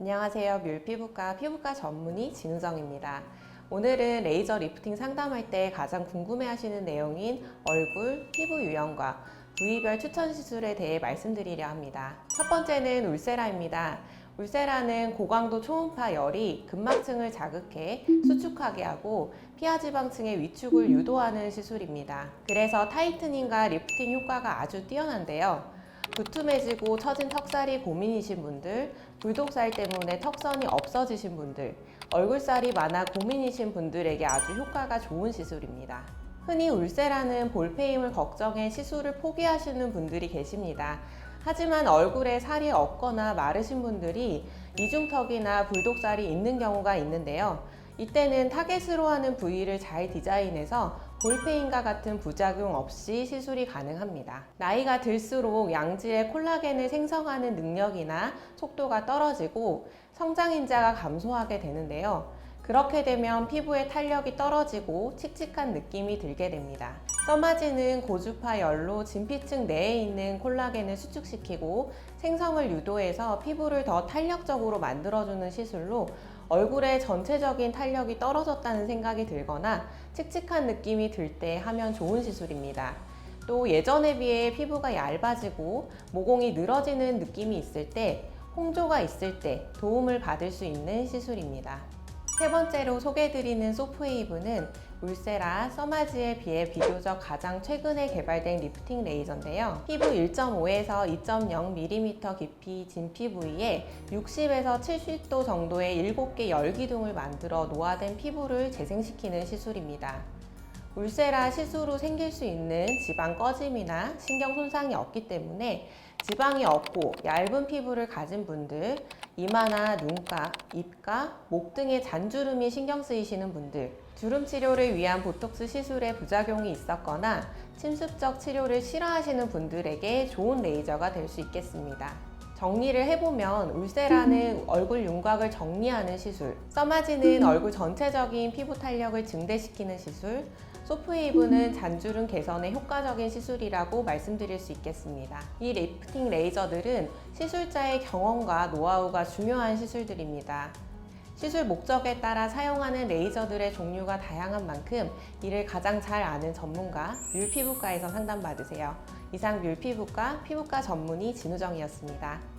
안녕하세요. 뮬피부과 피부과 전문의 진우정입니다. 오늘은 레이저 리프팅 상담할 때 가장 궁금해하시는 내용인 얼굴, 피부 유형과 부위별 추천 시술에 대해 말씀드리려 합니다. 첫 번째는 울세라입니다. 울세라는 고강도 초음파 열이 근막층을 자극해 수축하게 하고 피하지방층의 위축을 유도하는 시술입니다. 그래서 타이트닝과 리프팅 효과가 아주 뛰어난데요. 두툼해지고 처진 턱살이 고민이신 분들, 불독살 때문에 턱선이 없어지신 분들, 얼굴살이 많아 고민이신 분들에게 아주 효과가 좋은 시술입니다. 흔히 울세라는 볼페임을 걱정해 시술을 포기하시는 분들이 계십니다. 하지만 얼굴에 살이 없거나 마르신 분들이 이중턱이나 불독살이 있는 경우가 있는데요. 이때는 타겟으로 하는 부위를 잘 디자인해서 볼페인과 같은 부작용 없이 시술이 가능합니다. 나이가 들수록 양질의 콜라겐을 생성하는 능력이나 속도가 떨어지고 성장인자가 감소하게 되는데요. 그렇게 되면 피부의 탄력이 떨어지고 칙칙한 느낌이 들게 됩니다. 써마지는 고주파 열로 진피층 내에 있는 콜라겐을 수축시키고 생성을 유도해서 피부를 더 탄력적으로 만들어주는 시술로 얼굴의 전체적인 탄력이 떨어졌다는 생각이 들거나 칙칙한 느낌이 들 때 하면 좋은 시술입니다. 또 예전에 비해 피부가 얇아지고 모공이 늘어지는 느낌이 있을 때 홍조가 있을 때 도움을 받을 수 있는 시술입니다. 세 번째로 소개해드리는 소프웨이브는 울세라, 써마지에 비해 비교적 가장 최근에 개발된 리프팅 레이저인데요. 피부 1.5에서 2.0mm 깊이 진 피 부위에 60에서 70도 정도의 7개 열기둥을 만들어 노화된 피부를 재생시키는 시술입니다. 울세라 시술로 생길 수 있는 지방 꺼짐이나 신경 손상이 없기 때문에 지방이 없고 얇은 피부를 가진 분들, 이마나 눈가, 입가, 목 등의 잔주름이 신경 쓰이시는 분들, 주름 치료를 위한 보톡스 시술에 부작용이 있었거나 침습적 치료를 싫어하시는 분들에게 좋은 레이저가 될 수 있겠습니다. 정리를 해보면 울세라는 얼굴 윤곽을 정리하는 시술, 써마지는 얼굴 전체적인 피부 탄력을 증대시키는 시술, 소프웨이브는 잔주름 개선에 효과적인 시술이라고 말씀드릴 수 있겠습니다. 이 리프팅 레이저들은 시술자의 경험과 노하우가 중요한 시술들입니다. 시술 목적에 따라 사용하는 레이저들의 종류가 다양한 만큼 이를 가장 잘 아는 전문가 뮬피부과에서 상담받으세요. 이상 뮬피부과 피부과 전문의 진우정이었습니다.